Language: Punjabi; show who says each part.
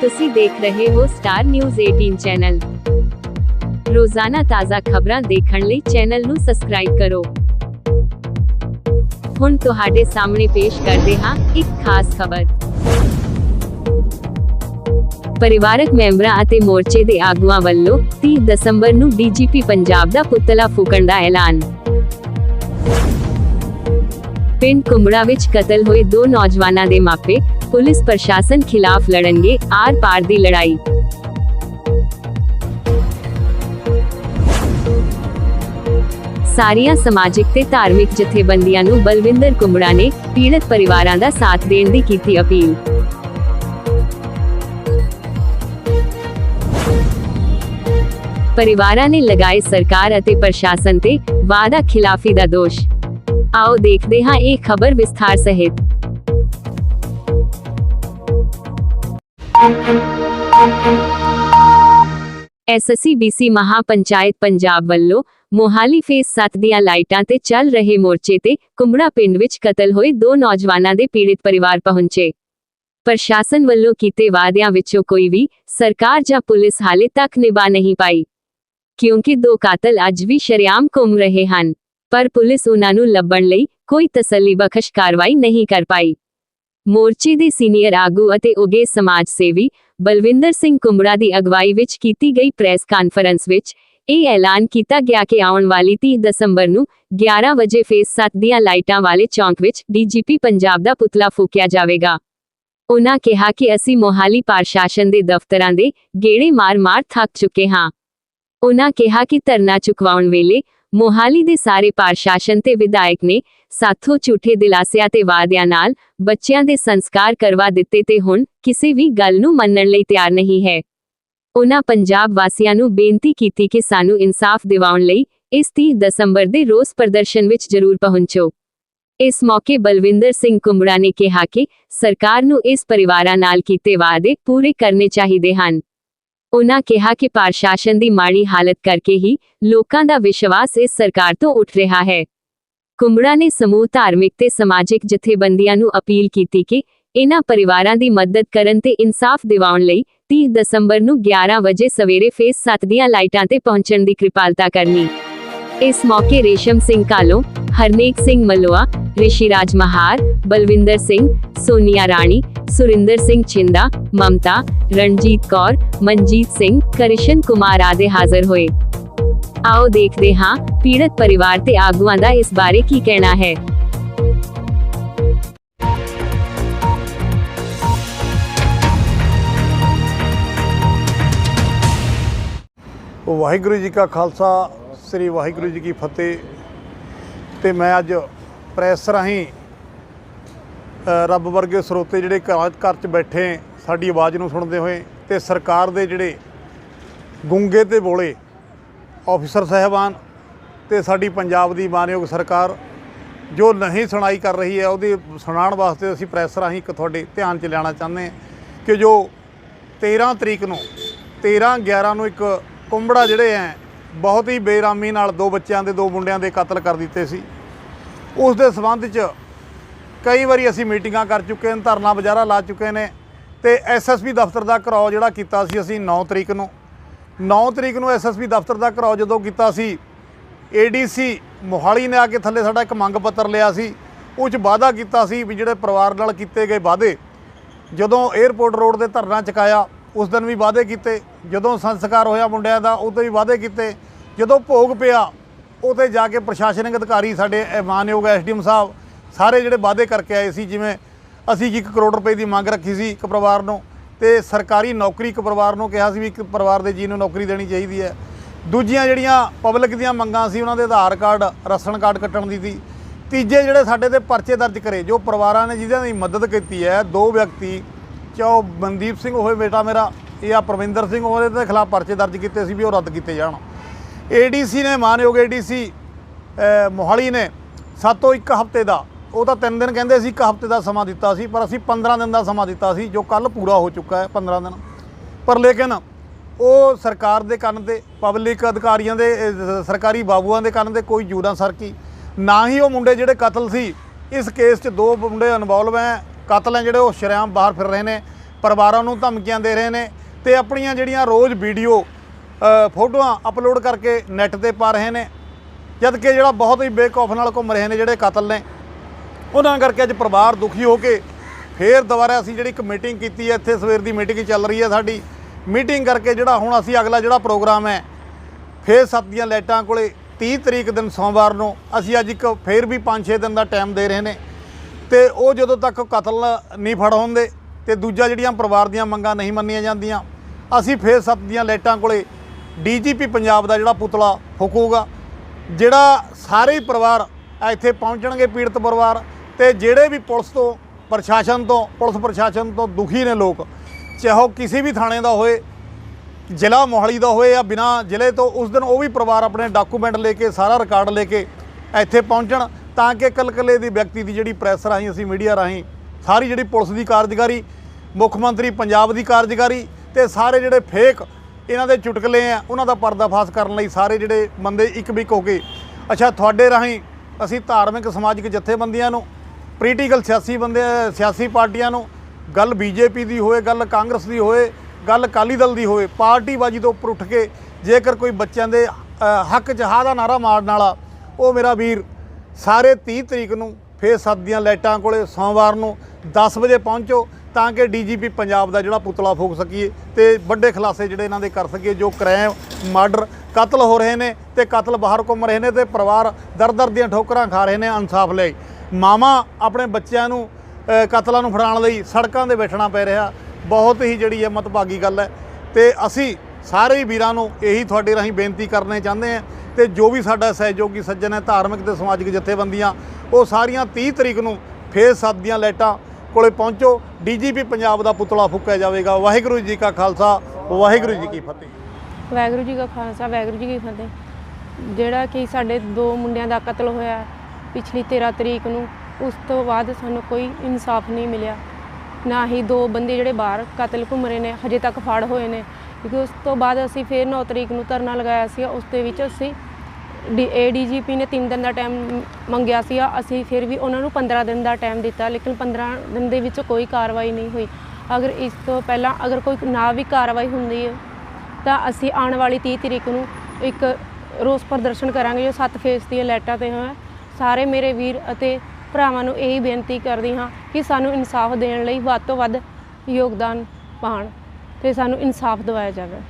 Speaker 1: ਤੁਸੀਂ ਦੇਖ ਰਹੇ ਹੋ ਸਟਾਰ ਨਿਊਜ਼ 18 ਚੈਨਲ ਰੋਜ਼ਾਨਾ ਤਾਜ਼ਾ ਖਬਰਾਂ ਦੇਖਣ ਲਈ ਚੈਨਲ ਨੂੰ ਸਬਸਕ੍ਰਾਈਬ ਕਰੋ। ਹੁਣ ਤੁਹਾਡੇ ਸਾਹਮਣੇ ਪੇਸ਼ ਕਰਦੇ ਹਾਂ ਇੱਕ ਖਾਸ ਖਬਰ। ਪਰਿਵਾਰਕ ਮੈਂਬਰਾਂ ਅਤੇ ਮੋਰਚੇ ਦੇ ਆਗੂਆਂ ਵੱਲੋਂ 30 ਦਸੰਬਰ ਨੂੰ ਡੀਜੀਪੀ ਪੰਜਾਬ ਦਾ ਪੁਤਲਾ ਫੂਕਣ ਦਾ ਐਲਾਨ। ਪਿੰਡ ਕੁੰਬੜਾ ਵਿੱਚ ਕਤਲ ਹੋਏ ਦੋ ਨੌਜਵਾਨਾਂ ਦੇ ਮਾਪੇ ਪੁਲਿਸ ਪ੍ਰਸ਼ਾਸਨ ਖਿਲਾਫ ਲੜਨਗੇ ਆਰ-ਪਾਰ ਦੀ ਲੜਾਈ ਸਾਰੀਆਂ ਸਮਾਜਿਕ ਤੇ ਧਾਰਮਿਕ ਜਥੇਬੰਦੀਆਂ ਨੂੰ ਬਲਵਿੰਦਰ ਕੁੰਬੜਾ ਨੇ ਪੀੜਤ ਪਰਿਵਾਰਾਂ ਦਾ ਸਾਥ ਦੇਣ ਦੀ ਕੀਤੀ ਅਪੀਲ ਪਰਿਵਾਰਾਂ ਨੇ ਲਗਾਏ ਸਰਕਾਰ ਅਤੇ ਪ੍ਰਸ਼ਾਸਨ ਤੇ ਵਾਅਦਾ ਖਿਲਾਫੀ ਦਾ ਦੋਸ਼ ਆਓ ਦੇਖਦੇ ਹਾਂ ਇਹ ਖਬਰ ਵਿਸਥਾਰ ਸਹਿਤ ਐਸਐਸਸੀ ਮਹਾਪੰਚਾਇਤ ਪੰਜਾਬ ਵੱਲੋਂ ਮੋਹਾਲੀ ਫੇਸ 7 ਦੀਆਂ ਲਾਈਟਾਂ ਤੇ ਚੱਲ ਰਹੇ ਮੋਰਚੇ ਤੇ ਕੁੰਬੜਾ ਪਿੰਡ ਵਿੱਚ ਕਤਲ ਹੋਏ ਦੋ ਨੌਜਵਾਨਾਂ ਦੇ ਪੀੜਿਤ ਪਰਿਵਾਰ ਪਹੁੰਚੇ। ਪ੍ਰਸ਼ਾਸਨ ਵੱਲੋਂ ਕੀਤੇ ਵਾਅਦਿਆਂ ਵਿੱਚੋਂ ਕੋਈ ਵੀ ਸਰਕਾਰ ਜਾਂ ਪੁਲਿਸ ਹਾਲੇ ਤੱਕ ਨਿਭਾ ਨਹੀਂ ਪਾਈ, ਕਿਉਂਕਿ ਦੋ ਕਾਤਲ ਅੱਜ ਵੀ ਸ਼ਰੇਆਮ ਘੁੰਮ ਰਹੇ ਹਨ, ਪਰ ਪੁਲਿਸ ਉਹਨਾਂ ਨੂੰ ਲੱਭਣ ਲਈ ਕੋਈ ਤਸੱਲੀ ਬਖਸ਼ ਕਾਰਵਾਈ ਨਹੀਂ ਕਰ ਪਾਈ। ਮੋਰਚੇ ਦੇ ਸੀਨੀਅਰ ਆਗੂ ਅਤੇ ਉਗੇ ਸਮਾਜ ਸੇਵੀ ਬਲਵਿੰਦਰ ਸਿੰਘ ਕੁੰਬੜਾ ਦੀ ਅਗਵਾਈ ਵਿੱਚ ਕੀਤੀ ਗਈ ਪ੍ਰੈਸ ਕਾਨਫਰੰਸ ਵਿੱਚ ਇਹ ਐਲਾਨ ਕੀਤਾ ਗਿਆ ਕਿ ਆਉਣ ਵਾਲੀ 30 ਦਸੰਬਰ ਨੂੰ 11 ਵਜੇ ਫੇਸ 7 ਦੀਆਂ ਲਾਈਟਾਂ ਵਾਲੇ ਚੌਂਕ ਵਿੱਚ ਡੀਜੀਪੀ ਪੰਜਾਬ ਦਾ ਪੁਤਲਾ ਫੂਕਿਆ ਜਾਵੇਗਾ। ਉਹਨਾਂ ਕਿਹਾ ਕਿ ਅਸੀਂ ਮੋਹਾਲੀ ਪ੍ਰਸ਼ਾਸਨ ਦੇ ਦਫ਼ਤਰਾਂ ਦੇ ਗੇੜੇ ਮਾਰ-ਮਾਰ ਥੱਕ ਚੁੱਕੇ ਹਾਂ। ਉਹਨਾਂ ਕਿਹਾ ਕਿ ਧਰਨਾ ਚੁਕਵਾਉਣ ਵੇਲੇ ਮੋਹਾਲੀ ਦੇ ਸਾਰੇ ਪ੍ਰਸ਼ਾਸਨ ਤੇ ਵਿਧਾਇਕ ਨੇ ਸਾਥੋਂ ਝੂਠੇ ਦਿਲਾਸਿਆਂ ਤੇ ਵਾਅਦਿਆਂ ਨਾਲ ਬੱਚਿਆਂ ਦੇ ਸੰਸਕਾਰ ਕਰਵਾ ਦਿੱਤੇ ਤੇ ਹੁਣ ਕਿਸੇ ਵੀ ਗੱਲ ਨੂੰ ਮੰਨਣ ਲਈ ਤਿਆਰ ਨਹੀਂ ਹੈ। ਉਨ੍ਹਾਂ ਪੰਜਾਬ ਵਾਸੀਆਂ ਨੂੰ ਬੇਨਤੀ ਕੀਤੀ ਕਿ ਸਾਨੂੰ ਇਨਸਾਫ ਦਿਵਾਉਣ ਲਈ ਇਸ 30 ਦਸੰਬਰ ਦੇ ਰੋਸ ਪ੍ਰਦਰਸ਼ਨ ਵਿੱਚ ਜ਼ਰੂਰ ਪਹੁੰਚੋ। ਇਸ ਮੌਕੇ ਬਲਵਿੰਦਰ ਸਿੰਘ ਕੁੰਬੜਾ ਨੇ ਕਿਹਾ ਕਿ ਸਰਕਾਰ ਨੂੰ ਇਸ ਪਰਿਵਾਰਾਂ ਨਾਲ ਕੀਤੇ ਵਾਅਦੇ ਪੂਰੇ ਕਰਨੇ ਚਾਹੀਦੇ ਹਨ। ਉਨ੍ਹਾਂ ਕਿਹਾ ਕਿ ਪ੍ਰਸ਼ਾਸਨ ਦੀ ਮਾੜੀ ਹਾਲਤ ਕਰਕੇ ਹੀ ਲੋਕਾਂ ਦਾ ਵਿਸ਼ਵਾਸ ਇਸ ਸਰਕਾਰ ਤੋਂ ਉੱਠ ਰਿਹਾ ਹੈ। ਕੁੰਬੜਾ ਨੇ ਸਮੂਹ ਧਾਰਮਿਕ ਤੇ ਸਮਾਜਿਕ ਜਥੇਬੰਦੀਆਂ ਨੂੰ ਅਪੀਲ ਕੀਤੀ ਕਿ ਇਹਨਾਂ ਪਰਿਵਾਰਾਂ ਦੀ ਮਦਦ ਕਰਨ ਤੇ ਇਨਸਾਫ ਦਿਵਾਉਣ ਲਈ 30 ਦਸੰਬਰ ਨੂੰ 11 ਵਜੇ ਸਵੇਰੇ ਫੇਸ 7 ਦੀਆਂ ਲਾਈਟਾਂ ਤੇ ਪਹੁੰਚਣ ਦੀ ਕਿਰਪਾਲਤਾ ਕਰਨੀ। ਇਸ ਮੌਕੇ ਰੇਸ਼ਮ ਸਿੰਘ ਕਾਲੋਂ ਹਰਨੇਕ ਸਿੰਘ ਮਲੋਆ ਰਿਸ਼ੀਰਾਜ ਮਹਾਰ ਬਲਵਿੰਦਰ ਸਿੰਘ ਸੋਨੀਆ ਰਾਣੀ ਸੁਰਿੰਦਰ ਸਿੰਘ ਛਿੰਦਾ ਮਮਤਾ ਰਣਜੀਤ ਕੌਰ ਮਨਜੀਤ ਸਿੰਘ ਕ੍ਰਿਸ਼ਨ ਕੁਮਾਰ ਆਦਿ ਹਾਜ਼ਰ ਹੋਏ ਆਓ ਦੇਖਦੇ ਹਾਂ ਪੀੜਤ ਪਰਿਵਾਰ ਤੇ ਆਗੂਆਂ ਦਾ ਇਸ ਬਾਰੇ ਕੀ ਕਹਿਣਾ ਹੈ
Speaker 2: ਵਾਹਿਗੁਰੂ ਜੀ ਕਾ ਖਾਲਸਾ ਸ੍ਰੀ ਵਾਹਿਗੁਰੂ ਜੀ ਕੀ ਫਤਿਹ। ਤੇ ਮੈਂ ਅੱਜ ਪ੍ਰੈਸ ਰਾਹੀਂ ਰੱਬ ਵਰਗੇ ਸਰੋਤੇ ਜਿਹੜੇ ਘਰਾਂ ਘਰ 'ਚ ਬੈਠੇ, ਸਾਡੀ ਆਵਾਜ਼ ਨੂੰ ਸੁਣਦੇ ਹੋਏ ਤੇ ਸਰਕਾਰ ਦੇ ਜਿਹੜੇ ਗੁੰਗੇ ਤੇ ਬੋਲੇ ਆਫੀਸਰ ਸਾਹਿਬਾਨ ਤੇ ਸਾਡੀ ਪੰਜਾਬ ਦੀ ਮਾਨਯੋਗ ਸਰਕਾਰ, ਜੋ ਨਹੀਂ ਸੁਣਾਈ ਕਰ ਰਹੀ ਹੈ, ਉਹਦੀ ਸੁਣਾਉਣ ਵਾਸਤੇ ਅਸੀਂ ਪ੍ਰੈਸ ਰਾਹੀਂ ਇੱਕ ਤੁਹਾਡੇ ਧਿਆਨ 'ਚ ਲਿਆਉਣਾ ਚਾਹੁੰਦੇ ਹਾਂ ਕਿ ਜੋ 13 ਤਰੀਕ ਨੂੰ 13 11 ਨੂੰ ਇੱਕ ਕੁੰਬੜਾ ਜਿਹੜੇ ਹੈ ਬਹੁਤ ਹੀ ਬੇਰਾਮੀ ਨਾਲ ਦੋ ਬੱਚਿਆਂ ਦੇ, ਦੋ ਮੁੰਡਿਆਂ ਦੇ ਕਤਲ ਕਰ ਦਿੱਤੇ ਸੀ। ਉਸ ਦੇ ਸਬੰਧ 'ਚ ਕਈ ਵਾਰੀ ਅਸੀਂ ਮੀਟਿੰਗਾਂ ਕਰ ਚੁੱਕੇ ਨੇ ਧਰਨਾ ਬਜ਼ਾਰਾ ਲਾ ਚੁੱਕੇ ਨੇ ਤੇ ਐਸਐਸਪੀ ਦਫ਼ਤਰ ਦਾ ਘਰਾਓ ਜਿਹੜਾ ਕੀਤਾ ਸੀ ਅਸੀਂ 9 ਤਰੀਕ ਨੂੰ। 9 ਤਰੀਕ ਨੂੰ ਐਸਐਸਪੀ ਦਫ਼ਤਰ ਦਾ ਘਰਾਓ ਜਦੋਂ ਕੀਤਾ ਸੀ ਏਡੀਸੀ ਮੋਹਾਲੀ ਨੇ ਆ ਕੇ ਥੱਲੇ ਸਾਡਾ ਇੱਕ ਮੰਗ ਪੱਤਰ ਲਿਆ ਸੀ। ਉਹ 'ਚ ਵਾਅਦਾ ਕੀਤਾ ਸੀ ਵੀ ਜਿਹੜੇ ਪਰਿਵਾਰ ਨਾਲ ਕੀਤੇ ਗਏ ਵਾਅਦੇ, ਜਦੋਂ 에ਅਰਪੋਰਟ ਰੋਡ ਦੇ ਧਰਨਾ ਚੁਕਾਇਆ ਉਸ ਦਿਨ ਵੀ ਵਾਅਦੇ ਕੀਤੇ, ਜਦੋਂ ਸੰਸਕਾਰ ਹੋਇਆ ਮੁੰਡਿਆਂ ਦਾ ਉਦੋਂ ਵੀ ਵਾਅਦੇ ਕੀਤੇ। ਜਦੋਂ ਭੋਗ ਪਿਆ ਉਤੇ ਜਾ ਕੇ ਪ੍ਰਸ਼ਾਸਨਿਕ ਅਧਿਕਾਰੀ ਸਾਡੇ ਇਹ ਮਾਨਯੋਗ ਐਸਡੀਐਮ ਸਾਹਿਬ, ਸਾਰੇ ਜਿਹੜੇ ਵਾਅਦੇ ਕਰਕੇ ਆਏ ਸੀ, ਜਿਵੇਂ ਅਸੀਂ 1 ਕਰੋੜ ਰੁਪਏ ਦੀ ਮੰਗ ਰੱਖੀ ਸੀ ਇੱਕ ਪਰਿਵਾਰ ਨੂੰ, ਤੇ ਸਰਕਾਰੀ ਨੌਕਰੀ ਇੱਕ ਪਰਿਵਾਰ ਨੂੰ ਕਿਹਾ ਸੀ ਵੀ ਇੱਕ ਪਰਿਵਾਰ ਦੇ ਜੀ ਨੂੰ ਨੌਕਰੀ ਦੇਣੀ ਚਾਹੀਦੀ ਹੈ। ਦੂਜੀਆਂ ਜਿਹੜੀਆਂ ਪਬਲਿਕ ਦੀਆਂ ਮੰਗਾਂ ਸੀ, ਉਹਨਾਂ ਦੇ ਆਧਾਰ ਕਾਰਡ, ਰਾਸ਼ਨ ਕਾਰਡ ਕੱਟਣ ਦੀ ਸੀ। ਤੀਜੇ ਜਿਹੜੇ ਸਾਡੇ ਤੇ ਪਰਚੇ ਦਰਜ ਕਰੇ, ਜੋ ਪਰਿਵਾਰਾਂ ਨੇ ਜਿਹਨਾਂ ਦੀ ਮਦਦ ਕੀਤੀ ਹੈ, ਦੋ ਵਿਅਕਤੀ ਚਾਹੋ ਮਨਦੀਪ ਸਿੰਘ ਹੋਵੇ ਬੇਟਾ ਮੇਰਾ, ਜਾਂ ਪ੍ਰਵਿੰਦਰ ਸਿੰਘ ਉਹਦੇ ਦੇ ਖਿਲਾਫ ਪਰਚੇ ਦਰਜ ਕੀਤੇ ਸੀ ਵੀ ਉਹ ਰੱਦ ਕੀਤੇ ਜਾਣ। ਏਡੀਸੀ ਨੇ, ਮਾਨਯੋਗ ਏਡੀਸੀ ਮੋਹਾਲੀ ਨੇ, ਸਾਤੋਂ ਇੱਕ ਹਫ਼ਤੇ ਦਾ, ਉਹ ਤਾਂ 3 ਦਿਨ ਕਹਿੰਦੇ ਸੀ, ਇੱਕ ਹਫ਼ਤੇ ਦਾ ਸਮਾਂ ਦਿੱਤਾ ਸੀ, ਪਰ ਅਸੀਂ 15 ਦਿਨ ਦਾ ਸਮਾਂ ਦਿੱਤਾ ਸੀ, ਜੋ ਕੱਲ ਪੂਰਾ ਹੋ ਚੁੱਕਾ ਹੈ 15 ਦਿਨ। ਪਰ ਲੇਕਿਨ ਉਹ ਸਰਕਾਰ ਦੇ ਕੰਨ ਤੇ, ਪਬਲਿਕ ਅਧਿਕਾਰੀਆਂ ਦੇ ਸਰਕਾਰੀ ਬਾਬੂਆਂ ਦੇ ਕੰਨ ਤੇ ਕੋਈ ਜੂੜਾ ਸਰਕੀ ਨਾ ਹੀ ਉਹ ਮੁੰਡੇ ਜਿਹੜੇ ਕਤਲ ਸੀ, ਇਸ ਕੇਸ 'ਚ ਦੋ ਮੁੰਡੇ ਇਨਵੋਲਵ ਹੈ ਕਤਲ ਹੈ ਜਿਹੜੇ ਉਹ ਸ਼ਰੇਆਮ ਬਾਹਰ ਫਿਰ ਰਹੇ ਨੇ, ਪਰਿਵਾਰਾਂ ਨੂੰ ਧਮਕੀਆਂ ਦੇ ਰਹੇ ਨੇ ਤੇ ਆਪਣੀਆਂ ਜਿਹੜੀਆਂ ਰੋਜ਼ ਵੀਡੀਓ ਫੋਟੋਆਂ ਅਪਲੋਡ ਕਰਕੇ ਨੈੱਟ ਤੇ ਪਾ ਰਹੇ ਨੇ, ਜਦ ਕਿ ਜਿਹੜਾ ਬਹੁਤ ਹੀ ਬੇਕੌਫ ਨਾਲ ਘੁੰਮ ਰਹੇ ਨੇ ਜਿਹੜੇ ਕਤਲ ਨੇ, ਉਹਨਾਂ ਕਰਕੇ ਅੱਜ ਪਰਿਵਾਰ ਦੁਖੀ ਹੋ ਕੇ ਫੇਰ ਦੁਬਾਰਾ ਅਸੀਂ ਜਿਹੜੀ ਇੱਕ ਮੀਟਿੰਗ ਕੀਤੀ ਹੈ, ਇੱਥੇ ਸਵੇਰ ਦੀ ਮੀਟਿੰਗ ਚੱਲ ਰਹੀ ਹੈ ਸਾਡੀ, ਮੀਟਿੰਗ ਕਰਕੇ ਜਿਹੜਾ ਹੁਣ ਅਸੀਂ ਅਗਲਾ ਜਿਹੜਾ ਪ੍ਰੋਗਰਾਮ ਹੈ, ਫੇਰ ਸੱਤ ਦੀਆਂ ਲਾਈਟਾਂ ਕੋਲੇ 30 ਤਰੀਕ ਦਿਨ ਸੋਮਵਾਰ ਨੂੰ ਅਸੀਂ ਅੱਜ ਇੱਕ ਫੇਰ ਵੀ 5-6 ਦਿਨ ਦਾ ਟਾਈਮ ਦੇ ਰਹੇ ਨੇ ਤੇ ਉਹ ਜਦੋਂ ਤੱਕ ਕਤਲ ਨਹੀਂ ਫੜ ਹੁੰਦੇ ਤੇ ਦੂਜਾ ਜਿਹੜੀਆਂ ਪਰਿਵਾਰ ਦੀਆਂ ਮੰਗਾਂ ਨਹੀਂ ਮੰਨੀਆਂ ਜਾਂਦੀਆਂ, ਅਸੀਂ ਫੇਰ ਸੱਤ ਦੀਆਂ ਲਾਈਟਾਂ ਕੋਲੇ ਡੀਜੀਪੀ ਪੰਜਾਬ ਦਾ ਜਿਹੜਾ ਪੁਤਲਾ ਫੂਕੂਗਾ, ਜਿਹੜਾ ਸਾਰੇ ਹੀ ਪਰਿਵਾਰ ਇੱਥੇ ਪਹੁੰਚਣਗੇ ਪੀੜਤ ਪਰਿਵਾਰ ਤੇ ਜਿਹੜੇ ਵੀ ਪੁਲਿਸ ਤੋਂ, ਪ੍ਰਸ਼ਾਸਨ ਤੋਂ, ਪੁਲਿਸ ਪ੍ਰਸ਼ਾਸਨ ਤੋਂ ਦੁਖੀ ਨੇ ਲੋਕ, ਚਾਹੇ ਉਹ ਕਿਸੇ ਵੀ ਥਾਣੇ ਦਾ ਹੋਏ, ਜ਼ਿਲ੍ਹਾ ਮੋਹਾਲੀ ਦਾ ਹੋਏ ਜਾਂ ਬਿਨਾ ਜ਼ਿਲ੍ਹੇ ਤੋਂ, ਉਸ ਦਿਨ ਉਹ ਵੀ ਪਰਿਵਾਰ ਆਪਣੇ ਡਾਕੂਮੈਂਟ ਲੈ ਕੇ, ਸਾਰਾ ਰਿਕਾਰਡ ਲੈ ਕੇ ਇੱਥੇ ਪਹੁੰਚਣ। ਤਾਂ ਕਿ ਕਲਕਲੇ ਦੀ ਵਿਅਕਤੀ ਦੀ ਜਿਹੜੀ ਪ੍ਰੈਸ ਰਾਹੀਂ ਅਸੀਂ ਮੀਡੀਆ ਰਾਹੀਂ ਸਾਰੀ ਜਿਹੜੀ ਪੁਲਿਸ ਦੀ ਕਾਰਜਕਾਰੀ, ਮੁੱਖ ਮੰਤਰੀ ਪੰਜਾਬ ਦੀ ਕਾਰਜਕਾਰੀ ਤੇ ਸਾਰੇ ਜਿਹੜੇ ਫੇਕ ਇਹਨਾਂ ਦੇ ਚੁਟਕਲੇ ਆ, ਉਹਨਾਂ ਦਾ ਪਰਦਾਫਾਸ਼ ਕਰਨ ਲਈ ਸਾਰੇ ਜਿਹੜੇ ਬੰਦੇ ਇੱਕ ਬਿਕ ਹੋ ਕੇ, ਅੱਛਾ, ਤੁਹਾਡੇ ਰਾਹੀਂ ਅਸੀਂ ਧਾਰਮਿਕ, ਸਮਾਜਿਕ ਜਥੇਬੰਦੀਆਂ ਨੂੰ ਪੋਲੀਟੀਕਲ ਸਿਆਸੀ ਬੰਦੇ, ਸਿਆਸੀ ਪਾਰਟੀਆਂ ਨੂੰ, ਗੱਲ ਬੀਜੇਪੀ ਦੀ ਹੋਏ ਗੱਲ ਕਾਂਗਰਸ ਦੀ ਹੋਏ ਗੱਲ ਅਕਾਲੀ ਦਲ ਦੀ ਹੋਵੇ, ਪਾਰਟੀਬਾਜੀ ਤੋਂ ਉੱਪਰ ਉੱਠ ਕੇ ਜੇਕਰ ਕੋਈ ਬੱਚਿਆਂ ਦੇ ਹੱਕ 'ਚ ਹਾਂ ਦਾ ਨਾਰਾ ਮਾਰਨ ਵਾਲਾ, ਉਹ ਮੇਰਾ ਵੀਰ ਸਾਰੇ 30 ਤਰੀਕ ਨੂੰ ਫੇਰ ਸੱਤ ਦੀਆਂ ਲਾਈਟਾਂ ਕੋਲੇ ਸੋਮਵਾਰ ਨੂੰ 10 ਵਜੇ ਪਹੁੰਚੋ ਤਾਂ ਕਿ ਡੀਜੀਪੀ ਪੰਜਾਬ ਦਾ ਜਿਹੜਾ ਪੁਤਲਾ ਫੂਕ ਸਕੀਏ ਤੇ ਵੱਡੇ ਖਲਾਸੇ ਜਿਹੜੇ ਇਹਨਾਂ ਦੇ ਕਰ ਸਕੀਏ, ਜੋ ਕ੍ਰਾਈਮ ਮਰਡਰ ਕਤਲ ਹੋ ਰਹੇ ਨੇ ਤੇ ਕਤਲ ਬਾਹਰ ਘੁੰਮ ਰਹੇ ਨੇ ਤੇ ਪਰਿਵਾਰ ਦਰ ਦਰ ਦੀਆਂ ਠੋਕਰਾਂ ਖਾ ਰਹੇ ਨੇ ਇਨਸਾਫ ਲਈ। ਮਾਵਾਂ ਆਪਣੇ ਬੱਚਿਆਂ ਨੂੰ ਕਤਲਾਂ ਨੂੰ ਫੜਾਉਣ ਲਈ ਸੜਕਾਂ ਦੇ ਬੈਠਣਾ ਪੈ ਰਿਹਾ। ਬਹੁਤ ਹੀ ਜਿਹੜੀ ਹੈ ਮਤਭਾਗੀ ਗੱਲ ਹੈ ਤੇ ਅਸੀਂ ਸਾਰੇ ਹੀ ਵੀਰਾਂ ਨੂੰ ਇਹੀ ਤੁਹਾਡੇ ਰਾਹੀਂ ਬੇਨਤੀ ਕਰਨੇ ਚਾਹੁੰਦੇ ਹਾਂ ਤੇ ਜੋ ਵੀ ਸਾਡਾ ਸਹਿਯੋਗੀ ਸੱਜਣ ਹੈ, ਧਾਰਮਿਕ ਤੇ ਸਮਾਜਿਕ ਜਥੇਬੰਦੀਆਂ, ਉਹ ਸਾਰੀਆਂ 30 ਤਰੀਕ ਨੂੰ ਫੇਰ ਸੱਤ ਦੀਆਂ ਲਾਈਟਾਂ ਕੋਲੇ ਪਹੁੰਚੋ। ਡੀਜੀਪੀ ਪੰਜਾਬ ਦਾ ਪੁਤਲਾ ਫੂਕਿਆ ਜਾਵੇਗਾ। ਵਾਹਿਗੁਰੂ ਜੀ ਕਾ ਖਾਲਸਾ, ਵਾਹਿਗੁਰੂ ਜੀ ਕੀ ਫਤਿਹ।
Speaker 3: ਵਾਹਿਗੁਰੂ ਜੀ ਕਾ ਖਾਲਸਾ, ਵਾਹਿਗੁਰੂ ਜੀ ਕੀ ਫਤਿਹ। ਜਿਹੜਾ ਕਿ ਸਾਡੇ ਦੋ ਮੁੰਡਿਆਂ ਦਾ ਕਤਲ ਹੋਇਆ ਪਿਛਲੀ 13 ਤਰੀਕ ਨੂੰ, ਉਸ ਤੋਂ ਬਾਅਦ ਸਾਨੂੰ ਕੋਈ ਇਨਸਾਫ ਨਹੀਂ ਮਿਲਿਆ। ਨਾ ਹੀ ਦੋ ਬੰਦੇ ਜਿਹੜੇ ਬਾਹਰ ਕਤਲ ਘੁੰਮ ਰਹੇ ਨੇ, ਹਜੇ ਤੱਕ ਫੜ ਹੋਏ ਨੇ। ਕਿਉਂਕਿ ਉਸ ਤੋਂ ਬਾਅਦ ਅਸੀਂ ਫਿਰ 9 ਤਰੀਕ ਨੂੰ ਧਰਨਾ ਲਗਾਇਆ ਸੀ ਉਸ ਦੇ ਵਿੱਚ ਅਸੀਂ ਡੀ ਏਡੀਜੀਪੀ ਨੇ 3 ਦਿਨ ਦਾ ਟਾਈਮ ਮੰਗਿਆ ਸੀ ਅਸੀਂ ਫਿਰ ਵੀ ਉਹਨਾਂ ਨੂੰ 15 ਦਿਨ ਦਾ ਟਾਈਮ ਦਿੱਤਾ, ਲੇਕਿਨ 15 ਦਿਨ ਦੇ ਵਿੱਚ ਕੋਈ ਕਾਰਵਾਈ ਨਹੀਂ ਹੋਈ। ਅਗਰ ਇਸ ਤੋਂ ਪਹਿਲਾਂ ਅਗਰ ਕੋਈ ਨਾ ਵੀ ਕਾਰਵਾਈ ਹੁੰਦੀ ਹੈ, ਤਾਂ ਅਸੀਂ ਆਉਣ ਵਾਲੀ 30 ਤਰੀਕ ਨੂੰ ਇੱਕ ਰੋਸ ਪ੍ਰਦਰਸ਼ਨ ਕਰਾਂਗੇ, ਜੋ ਸੱਤ ਫੇਸ ਦੀਆਂ ਲਾਈਟਾਂ ਤੇ ਹੋਇਆ। ਸਾਰੇ ਮੇਰੇ ਵੀਰ ਅਤੇ ਭਰਾਵਾਂ ਨੂੰ ਇਹੀ ਬੇਨਤੀ ਕਰਦੀ ਹਾਂ ਕਿ ਸਾਨੂੰ ਇਨਸਾਫ ਦੇਣ ਲਈ ਵੱਧ ਤੋਂ ਵੱਧ ਯੋਗਦਾਨ ਪਾਉਣ। ਤੇ ਸਾਨੂੰ ਇਨਸਾਫ ਦਿਵਾਇਆ ਜਾਵੇ।